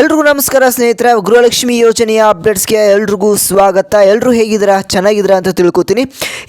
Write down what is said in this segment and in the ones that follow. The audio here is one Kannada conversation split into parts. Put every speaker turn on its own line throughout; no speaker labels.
ಎಲ್ರಿಗೂ ನಮಸ್ಕಾರ ಸ್ನೇಹಿತರೆ, ಗೃಹಲಕ್ಷ್ಮಿ ಯೋಜನೆಯ ಅಪ್ಡೇಟ್ಸ್ಗೆ ಎಲ್ರಿಗೂ ಸ್ವಾಗತ. ಎಲ್ಲರೂ ಹೇಗಿದ್ದೀರಾ? ಚೆನ್ನಾಗಿದ್ದೀರಾ ಅಂತ ತಿಳ್ಕೊತೀನಿ.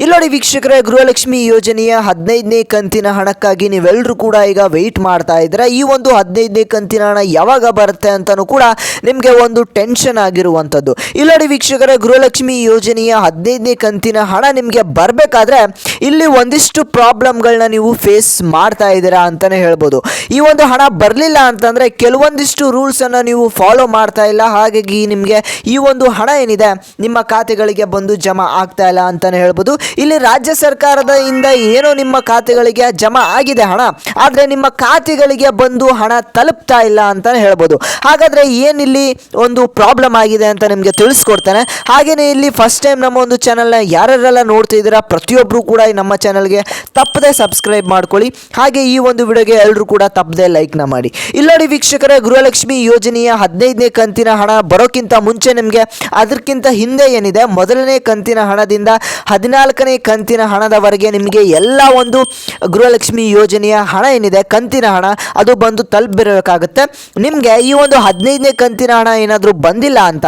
ಇಲ್ಲೋಡಿ ವೀಕ್ಷಕರೇ, ಗೃಹಲಕ್ಷ್ಮಿ ಯೋಜನೆಯ ಹದಿನೈದನೇ ಕಂತಿನ ಹಣಕ್ಕಾಗಿ ನೀವೆಲ್ಲರೂ ಕೂಡ ಈಗ ವೆಯ್ಟ್ ಮಾಡ್ತಾ ಇದ್ದೀರಾ? ಈ ಒಂದು ಹದಿನೈದನೇ ಕಂತಿನ ಹಣ ಯಾವಾಗ ಬರುತ್ತೆ ಅಂತಲೂ ಕೂಡ ನಿಮಗೆ ಒಂದು ಟೆನ್ಷನ್ ಆಗಿರುವಂಥದ್ದು. ಇಲ್ಲೋಡಿ ವೀಕ್ಷಕರೇ, ಗೃಹಲಕ್ಷ್ಮಿ ಯೋಜನೆಯ ಹದಿನೈದನೇ ಕಂತಿನ ಹಣ ನಿಮಗೆ ಬರಬೇಕಾದ್ರೆ ಇಲ್ಲಿ ಒಂದಿಷ್ಟು ಪ್ರಾಬ್ಲಮ್ಗಳನ್ನ ನೀವು ಫೇಸ್ ಮಾಡ್ತಾ ಇದ್ದೀರಾ ಅಂತಲೇ ಹೇಳ್ಬೋದು. ಈ ಒಂದು ಹಣ ಬರಲಿಲ್ಲ ಅಂತಂದರೆ ಕೆಲವೊಂದಿಷ್ಟು ರೂಲ್ಸನ್ನು ನೀವು ಫಾಲೋ ಮಾಡ್ತಾ ಇಲ್ಲ, ಹಾಗಾಗಿ ನಿಮಗೆ ಈ ಒಂದು ಹಣ ಏನಿದೆ, ನಿಮ್ಮ ಖಾತೆಗಳಿಗೆ ಬಂದು ಜಮಾ ಆಗ್ತಾ ಇಲ್ಲ ಅಂತಲೇ ಹೇಳ್ಬೋದು. ಇಲ್ಲಿ ರಾಜ್ಯ ಸರ್ಕಾರದ ಇಂದ ಏನೋ ನಿಮ್ಮ ಖಾತೆಗಳಿಗೆ ಜಮಾ ಆಗಿದೆ ಹಣ, ಆದರೆ ನಿಮ್ಮ ಖಾತೆಗಳಿಗೆ ಬಂದು ಹಣ ತಲುಪ್ತಾ ಇಲ್ಲ ಅಂತಲೇ ಹೇಳ್ಬೋದು. ಹಾಗಾದರೆ ಏನಿಲ್ಲಿ ಒಂದು ಪ್ರಾಬ್ಲಮ್ ಆಗಿದೆ ಅಂತ ನಿಮಗೆ ತಿಳಿಸ್ಕೊಡ್ತೇನೆ. ಹಾಗೆಯೇ ಇಲ್ಲಿ ಫಸ್ಟ್ ಟೈಮ್ ನಮ್ಮ ಒಂದು ಚಾನಲ್ನ ಯಾರ್ಯಾರೆಲ್ಲ ನೋಡ್ತಿದ್ದೀರಾ ಪ್ರತಿಯೊಬ್ಬರು ಕೂಡ ನಮ್ಮ ಚಾನಲ್ಗೆ ತಪ್ಪದೆ ಸಬ್ಸ್ಕ್ರೈಬ್ ಮಾಡ್ಕೊಳ್ಳಿ. ಹಾಗೆ ಈ ಒಂದು ವಿಡಿಯೋಗೆ ಎಲ್ಲರೂ ಕೂಡ ತಪ್ಪದೆ ಲೈಕ್ನ ಮಾಡಿ. ಇಲ್ಲಿ ವೀಕ್ಷಕರೇ, ಗೃಹಲಕ್ಷ್ಮಿ ಯೋಜನೆಯ ಹದಿನೈದನೇ ಕಂತಿನ ಹಣ ಬರೋಕ್ಕಿಂತ ಮುಂಚೆ ನಿಮಗೆ ಅದಕ್ಕಿಂತ ಹಿಂದೆ ಏನಿದೆ? ಮೊದಲನೇ ಕಂತಿನ ಹಣದಿಂದ ಹದಿನಾಲ್ಕನೇ ಕಂತಿನ ಹಣದವರೆಗೆ ನಿಮಗೆ ಎಲ್ಲ ಒಂದು ಗೃಹಲಕ್ಷ್ಮಿ ಯೋಜನೆಯ ಹಣ ಏನಿದೆ? ಕಂತಿನ ಹಣ. ಅದು ಬಂದು ತಲುಪಿರಬೇಕಾಗುತ್ತೆ. ನಿಮಗೆ ಈ ಒಂದು ಹದಿನೈದನೇ ಕಂತಿನ ಹಣ ಏನಾದರೂ ಬಂದಿಲ್ಲ ಅಂತ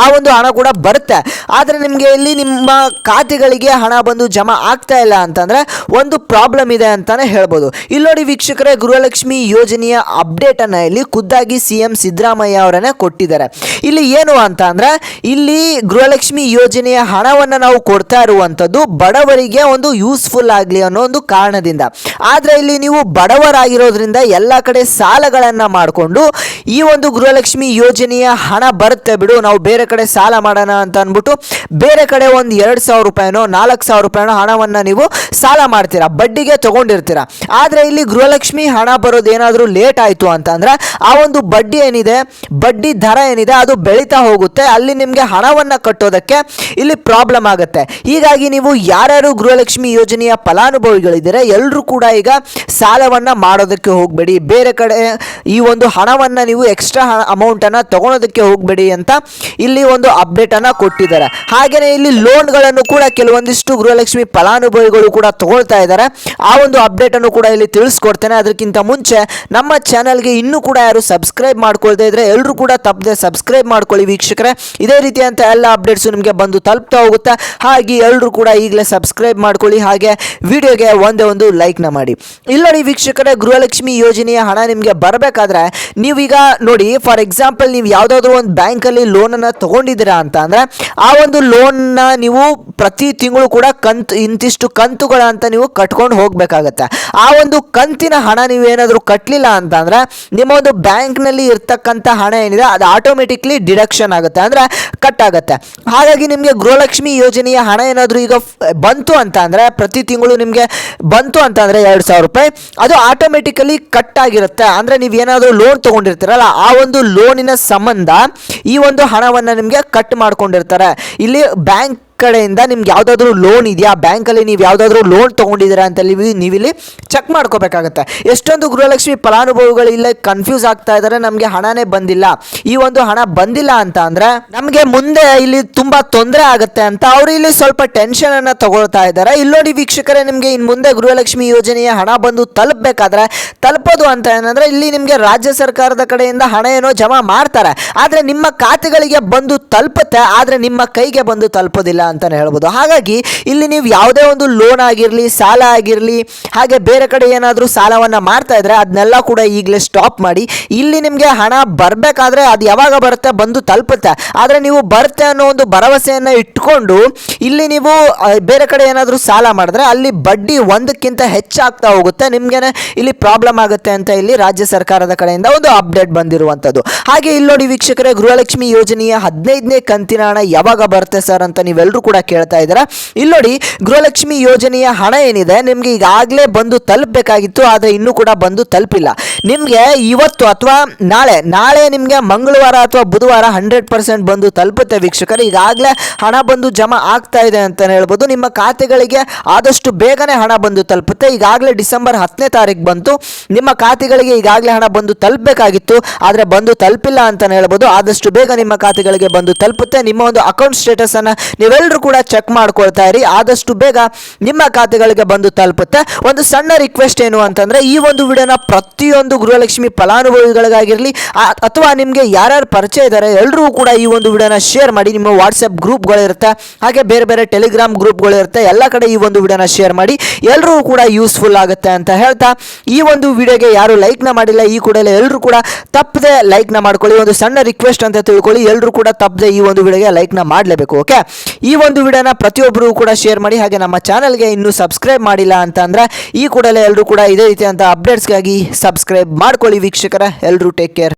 ಆ ಒಂದು ಹಣ ಕೂಡ ಬರುತ್ತೆ. ಆದರೆ ನಿಮಗೆ ಇಲ್ಲಿ ನಿಮ್ಮ ಖಾತೆಗಳಿಗೆ ಹಣ ಬಂದು ಜಮಾ ಆಗ್ತಾ ಇಲ್ಲ ಅಂತಂದರೆ ಒಂದು ಪ್ರಾಬ್ಲಮ್ ಇದೆ ಅಂತಲೇ ಹೇಳ್ಬೋದು. ಇಲ್ಲಿ ನೋಡಿ ವೀಕ್ಷಕರೇ, ಗೃಹಲಕ್ಷ್ಮಿ ಯೋಜನೆಯ ಅಪ್ಡೇಟನ್ನು ಇಲ್ಲಿ ಖುದ್ದಾಗಿ ಸಿ ಎಂ ಸಿದ್ದರಾಮಯ್ಯ ಅವರನ್ನೇ ಕೊಟ್ಟಿದ್ದಾರೆ. ಇಲ್ಲಿ ಏನು ಅಂತ ಅಂದರೆ ಇಲ್ಲಿ ಗೃಹಲಕ್ಷ್ಮಿ ಯೋಜನೆಯ ಹಣವನ್ನು ನಾವು ಕೊಡ್ತಾ ಇರುವಂಥದ್ದು ಬಡವರಿಗೆ ಒಂದು ಯೂಸ್ಫುಲ್ ಆಗಲಿ ಅನ್ನೋ ಒಂದು ಕಾರಣದಿಂದ. ಆದರೆ ಇಲ್ಲಿ ನೀವು ಬಡವರಾಗಿರೋದ್ರಿಂದ ಎಲ್ಲ ಕಡೆ ಸಾಲಗಳನ್ನು ಮಾಡಿಕೊಂಡು ಈ ಒಂದು ಗೃಹಲಕ್ಷ್ಮಿ ಯೋಜನೆಯ ಹಣ ಬರುತ್ತೆ ಬಿಡು, ನಾವು ಬೇರೆ ಕಡೆ ಸಾಲ ಮಾಡೋಣ ಅಂತ ಅಂದ್ಬಿಟ್ಟು ಬೇರೆ ಕಡೆ ಒಂದು ಎರಡು ಸಾವಿರ ರೂಪಾಯಿನೋ, ನಾಲ್ಕು ಸಾವಿರ ರೂಪಾಯಿನೋ ಹಣವನ್ನು ನೀವು ಸಾಲ ಮಾಡ್ತೀರಾ, ಬಡ್ಡಿಗೆ ತೊಗೊಂಡಿರ್ತೀರಾ. ಆದರೆ ಇಲ್ಲಿ ಗೃಹಲಕ್ಷ್ಮಿ ಹಣ ಬರೋದು ಏನಾದರೂ ಲೇಟ್ ಆಯಿತು ಅಂತಂದರೆ ಆ ಒಂದು ಬಡ್ಡಿ ಏನಿದೆ, ಬಡ್ಡಿ ದರ ಏನಿದೆ ಅದು ಬೆಳೀತಾ ಹೋಗುತ್ತೆ, ಅಲ್ಲಿ ನಿಮಗೆ ಹಣವನ್ನು ಕಟ್ಟೋದಕ್ಕೆ ಇಲ್ಲಿ ಪ್ರಾಬ್ಲಮ್ ಆಗುತ್ತೆ. ಹೀಗಾಗಿ ನೀವು ಯಾರ್ಯಾರು ಗೃಹಲಕ್ಷ್ಮಿ ಯೋಜನೆಯ ಫಲಾನುಭವಿಗಳಿದ್ದರೆ ಎಲ್ಲರೂ ಕೂಡ ಈಗ ಸಾಲವನ್ನು ಮಾಡೋದಕ್ಕೆ ಹೋಗಬೇಡಿ. ಬೇರೆ ಕಡೆ ಈ ಒಂದು ಹಣವನ್ನು ನೀವು ಎಕ್ಸ್ಟ್ರಾ ಹಣ ಅಮೌಂಟನ್ನು ತೊಗೊಳೋದಕ್ಕೆ ಹೋಗಬೇಡಿ ಅಂತ ಇಲ್ಲಿ ಒಂದು ಅಪ್ಡೇಟನ್ನು ಕೊಟ್ಟಿದ್ದಾರೆ. ಹಾಗೆಯೇ ಇಲ್ಲಿ ಲೋನ್ಗಳನ್ನು ಕೂಡ ಕೆಲವೊಂದಿಷ್ಟು ಗೃಹಲಕ್ಷ್ಮಿ ಫಲಾನುಭವಿಗಳು ಕೂಡ ತಗೊಳ್ತಾ ಇದ್ದಾರೆ. ಆ ಒಂದು ಅಪ್ಡೇಟನ್ನು ಕೂಡ ಇಲ್ಲಿ ತಿಳಿಸ್ಕೊಡ್ತೇನೆ. ಅದಕ್ಕಿಂತ ಮುಂಚೆ ನಮ್ಮ ಚಾನಲ್ಗೆ ಇನ್ನೂ ಕೂಡ ಯಾರು ಸಬ್ಸ್ಕ್ರೈಬ್ ಮಾಡ್ಕೊಳ್ತಾ ಇದ್ದರೆ ಎಲ್ಲರೂ ಕೂಡ ತಪ್ಪದೆ ಸಬ್ಸ್ಕ್ರೈಬ್ ಮಾಡ್ಕೊಳ್ಳಿ ವೀಕ್ಷಕರೇ. ಇದೇ ರೀತಿಯಂತ ಎಲ್ಲ ಅಪ್ಡೇಟ್ಸು ನಿಮಗೆ ಬಂದು ತಲುಪ್ತಾ ಹೋಗುತ್ತೆ. ಹಾಗೆ ಎಲ್ಲರೂ ಕೂಡ ಈಗಲೇ ಸಬ್ಸ್ಕ್ರೈಬ್ ಮಾಡ್ಕೊಳ್ಳಿ. ಹಾಗೆ ವಿಡಿಯೋಗೆ ಒಂದೇ ಒಂದು ಲೈಕ್ನ ಮಾಡಿ. ಇಲ್ಲ ವೀಕ್ಷಕರೇ, ಗೃಹಲಕ್ಷ್ಮಿ ಯೋಜನೆಯ ಹಣ ನಿಮಗೆ ಬರಬೇಕಾದ್ರೆ ನೀವೀಗ ನೋಡಿ ಫಾರ್ ಎಕ್ಸಾಂಪಲ್ ನೀವು ಯಾವುದಾದ್ರೂ ಒಂದು ಬ್ಯಾಂಕಲ್ಲಿ ಲೋನನ್ನು ತೊಗೊಂಡಿದ್ದೀರಾ ಅಂತ ಅಂದರೆ, ಆ ಒಂದು ಲೋನ್ನ ನೀವು ಪ್ರತಿ ತಿಂಗಳು ಕೂಡ ಕಂತು, ಇಂತಿಷ್ಟು ಕಂತುಗಳ ಅಂತ ನೀವು ಕಟ್ಕೊಂಡು ಹೋಗಬೇಕಾಗತ್ತೆ. ಆ ಒಂದು ಕಂತಿನ ಹಣ ನೀವೇನಾದರೂ ಕಟ್ಟಲಿಲ್ಲ ಅಂತ ನಿಮ್ಮ ಒಂದು ಬ್ಯಾಂಕ್ನಲ್ಲಿ ಇರ್ತಕ್ಕಂಥ ಹಣ ಏನಿದೆ, ಅದು ಆಟೋಮೆಟಿಕ್ಲಿ ಡಿಡಕ್ಷನ್ ಆಗುತ್ತೆ, ಅಂದರೆ ಕಟ್ ಆಗುತ್ತೆ ಹಾಗಾಗಿ ನಿಮಗೆ ಗೃಹಲಕ್ಷ್ಮಿ ಯೋಜನೆಯ ಹಣ ಏನಾದರೂ ಈಗ ಬಂತು ಅಂತ ಅಂದರೆ, ಪ್ರತಿ ತಿಂಗಳು ನಿಮಗೆ ಬಂತು ಅಂತ ಅಂದರೆ, ಎರಡು ಸಾವಿರ ರೂಪಾಯಿ, ಅದು ಆಟೋಮೆಟಿಕಲಿ ಕಟ್ ಆಗಿರುತ್ತೆ ಅಂದರೆ ನೀವು ಏನಾದರೂ ಲೋನ್ ತೊಗೊಂಡಿರ್ತೀರಲ್ಲ ಆ ಒಂದು ಲೋನಿನ ಸಂಬಂಧ ಈ ಒಂದು ಹಣವನ್ನು ನಿಮಗೆ ಕಟ್ ಮಾಡ್ಕೊಂಡಿರ್ತಾರೆ. ಇಲ್ಲಿ ಬ್ಯಾಂಕ್ ಕಡೆಯಿಂದ ನಿಮ್ಗೆ ಯಾವುದಾದ್ರೂ ಲೋನ್ ಇದೆಯಾ? ಬ್ಯಾಂಕಲ್ಲಿ ನೀವು ಯಾವುದಾದ್ರೂ ಲೋನ್ ತೊಗೊಂಡಿದ್ದೀರಾ ಅಂತ ನೀವು ನೀವಿಲ್ಲಿ ಚೆಕ್ ಮಾಡ್ಕೋಬೇಕಾಗತ್ತೆ. ಎಷ್ಟೊಂದು ಗೃಹಲಕ್ಷ್ಮಿ ಫಲಾನುಭವಿಗಳು ಇಲ್ಲೇ ಕನ್ಫ್ಯೂಸ್ ಆಗ್ತಾ ಇದ್ದಾರೆ, ನಮಗೆ ಹಣನೇ ಬಂದಿಲ್ಲ. ಈ ಒಂದು ಹಣ ಬಂದಿಲ್ಲ ಅಂತ ಅಂದರೆ ನಮಗೆ ಮುಂದೆ ಇಲ್ಲಿ ತುಂಬ ತೊಂದರೆ ಆಗುತ್ತೆ ಅಂತ ಅವರು ಇಲ್ಲಿ ಸ್ವಲ್ಪ ಟೆನ್ಷನನ್ನು ತಗೊಳ್ತಾ ಇದ್ದಾರೆ. ಇಲ್ಲಿ ನೋಡಿ ವೀಕ್ಷಕರೇ, ನಿಮಗೆ ಇನ್ನು ಮುಂದೆ ಗೃಹಲಕ್ಷ್ಮಿ ಯೋಜನೆಯ ಹಣ ಬಂದು ತಲುಪಬೇಕಾದ್ರೆ ತಲುಪೋದು ಅಂತ ಏನಂದರೆ ಇಲ್ಲಿ ನಿಮಗೆ ರಾಜ್ಯ ಸರ್ಕಾರದ ಕಡೆಯಿಂದ ಹಣ ಏನೋ ಜಮಾ ಮಾಡ್ತಾರೆ. ಆದರೆ ನಿಮ್ಮ ಖಾತೆಗಳಿಗೆ ಬಂದು ತಲುಪುತ್ತೆ, ಆದರೆ ನಿಮ್ಮ ಕೈಗೆ ಬಂದು ತಲುಪೋದಿಲ್ಲ ಅಂತಲೇ ಹೇಳ್ಬೋದು. ಹಾಗಾಗಿ ಇಲ್ಲಿ ನೀವು ಯಾವುದೇ ಒಂದು ಲೋನ್ ಆಗಿರಲಿ, ಸಾಲ ಆಗಿರಲಿ, ಹಾಗೆ ಬೇರೆ ಕಡೆ ಏನಾದರೂ ಸಾಲವನ್ನು ಮಾಡ್ತಾ ಇದ್ದರೆ ಅದನ್ನೆಲ್ಲ ಕೂಡ ಈಗಲೇ ಸ್ಟಾಪ್ ಮಾಡಿ. ಇಲ್ಲಿ ನಿಮಗೆ ಹಣ ಬರಬೇಕಾದ್ರೆ ಅದು ಯಾವಾಗ ಬರುತ್ತೆ ಬಂದು ತಲುಪುತ್ತೆ. ಆದರೆ ನೀವು ಬರುತ್ತೆ ಅನ್ನೋ ಒಂದು ಭರವಸೆಯನ್ನು ಇಟ್ಕೊಂಡು ಇಲ್ಲಿ ನೀವು ಬೇರೆ ಕಡೆ ಏನಾದರೂ ಸಾಲ ಮಾಡಿದ್ರೆ ಅಲ್ಲಿ ಬಡ್ಡಿ ಒಂದಕ್ಕಿಂತ ಹೆಚ್ಚಾಗ್ತಾ ಹೋಗುತ್ತೆ. ನಿಮಗೆ ಇಲ್ಲಿ ಪ್ರಾಬ್ಲಮ್ ಆಗುತ್ತೆ ಅಂತ ಇಲ್ಲಿ ರಾಜ್ಯ ಸರ್ಕಾರದ ಕಡೆಯಿಂದ ಒಂದು ಅಪ್ಡೇಟ್ ಬಂದಿರುವಂಥದ್ದು. ಹಾಗೆ ಇಲ್ಲಿ ನೋಡಿ ವೀಕ್ಷಕರೇ, ಗೃಹಲಕ್ಷ್ಮಿ ಯೋಜನೆಯ ಹದಿನೈದನೇ ಕಂತಿನ ಹಣ ಯಾವಾಗ ಬರುತ್ತೆ ಸರ್ ಅಂತ ನೀವೆಲ್ಲರೂ ಕೂಡ ಕೇಳ್ತಾ ಇದ್ದಾರೆ. ಇಲ್ಲಿ ನೋಡಿ, ಗೃಹಲಕ್ಷ್ಮಿ ಯೋಜನೆಯ ಹಣ ಏನಿದೆ? ನಿಮಗೆ ಈಗಾಗಲೇ ಬಂದು ತಲುಪಬೇಕಾಗಿತ್ತು, ಆದರೆ ಇನ್ನೂ ಕೂಡ ಬಂದು ತಲುಪಿಲ್ಲ. ನಿಮಗೆ ಇವತ್ತು ಅಥವಾ ನಾಳೆ ನಾಳೆ ನಿಮಗೆ ಮಂಗಳವಾರ ಅಥವಾ ಬುಧವಾರ ಹಂಡ್ರೆಡ್ ಪರ್ಸೆಂಟ್ ಬಂದು ತಲುಪುತ್ತೆ ವೀಕ್ಷಕರು. ಈಗಾಗಲೇ ಹಣ ಬಂದು ಜಮಾ ಆಗ್ತಾ ಇದೆ ಅಂತ ಹೇಳ್ಬೋದು. ನಿಮ್ಮ ಖಾತೆಗಳಿಗೆ ಆದಷ್ಟು ಬೇಗನೆ ಹಣ ಬಂದು ತಲುಪುತ್ತೆ. ಈಗಾಗಲೇ ಡಿಸೆಂಬರ್ ಹತ್ತನೇ ತಾರೀಕು ಬಂತು. ನಿಮ್ಮ ಖಾತೆಗಳಿಗೆ ಈಗಾಗಲೇ ಹಣ ಬಂದು ತಲುಪಬೇಕಾಗಿತ್ತು. ಆದರೆ ಬಂದು ತಲುಪಿಲ್ಲ ಅಂತ ಹೇಳ್ಬೋದು. ಆದಷ್ಟು ಬೇಗ ನಿಮ್ಮ ಖಾತೆಗಳಿಗೆ ಬಂದು ತಲುಪುತ್ತೆ. ನಿಮ್ಮ ಒಂದು ಅಕೌಂಟ್ ಸ್ಟೇಟಸನ್ನು ನೀವೆಲ್ಲರೂ ಕೂಡ ಚೆಕ್ ಮಾಡ್ಕೊಳ್ತಾ ಇರಿ. ಆದಷ್ಟು ಬೇಗ ನಿಮ್ಮ ಖಾತೆಗಳಿಗೆ ಬಂದು ತಲುಪುತ್ತೆ. ಒಂದು ಸಣ್ಣ ರಿಕ್ವೆಸ್ಟ್ ಏನು ಅಂತಂದರೆ, ಈ ಒಂದು ವಿಡಿಯೋನ ಪ್ರತಿಯೊಂದು ಒಂದು ಗೃಹಲಕ್ಷ್ಮಿ ಫಲಾನುಭವಿಗಳಿಗಾಗಿರಲಿ ಅಥವಾ ನಿಮಗೆ ಯಾರ್ಯಾರು ಪರಿಚಯ ಇದ್ದಾರೆ ಎಲ್ಲರೂ ಕೂಡ ಈ ಒಂದು ವಿಡಿಯೋನ ಶೇರ್ ಮಾಡಿ. ನಿಮ್ಮ ವಾಟ್ಸಪ್ ಗ್ರೂಪ್ಗಳಿರುತ್ತೆ ಹಾಗೆ ಬೇರೆ ಬೇರೆ ಟೆಲಿಗ್ರಾಮ್ ಗ್ರೂಪ್ಗಳಿರುತ್ತೆ ಎಲ್ಲ ಕಡೆ ಈ ಒಂದು ವಿಡಿಯೋನ ಶೇರ್ ಮಾಡಿ. ಎಲ್ಲರೂ ಕೂಡ ಯೂಸ್ಫುಲ್ ಆಗುತ್ತೆ ಅಂತ ಹೇಳ್ತಾ, ಈ ಒಂದು ವಿಡಿಯೋಗೆ ಯಾರು ಲೈಕ್ನ ಮಾಡಿಲ್ಲ, ಈ ಕೂಡಲೇ ಎಲ್ಲರೂ ಕೂಡ ತಪ್ಪದೆ ಲೈಕ್ನ ಮಾಡ್ಕೊಳ್ಳಿ. ಒಂದು ಸಣ್ಣ ರಿಕ್ವೆಸ್ಟ್ ಅಂತ ತಿಳ್ಕೊಳ್ಳಿ ಎಲ್ಲರೂ ಕೂಡ ತಪ್ಪದೆ ಈ ಒಂದು ವಿಡಿಯೋಗೆ ಲೈಕ್ನ ಮಾಡಲೇಬೇಕು ಓಕೆ ಈ ಒಂದು ವಿಡಿಯೋನ ಪ್ರತಿಯೊಬ್ಬರು ಕೂಡ ಶೇರ್ ಮಾಡಿ, ಹಾಗೆ ನಮ್ಮ ಚಾನಲ್ಗೆ ಇನ್ನೂ ಸಬ್ಸ್ಕ್ರೈಬ್ ಮಾಡಿಲ್ಲ ಅಂತ ಅಂದ್ರೆ ಈ ಕೂಡಲೇ ಎಲ್ಲರೂ ಕೂಡ ಇದೇ ರೀತಿಯಂಥ ಅಪ್ಡೇಟ್ಸ್ಗಾಗಿ ಸಬ್ಸ್ಕ್ರೈಬ್ ಮಾಡ್ಕೊಳ್ಳಿ ವೀಕ್ಷಕರ. ಎಲ್ಲರೂ ಟೇಕ್ ಕೇರ್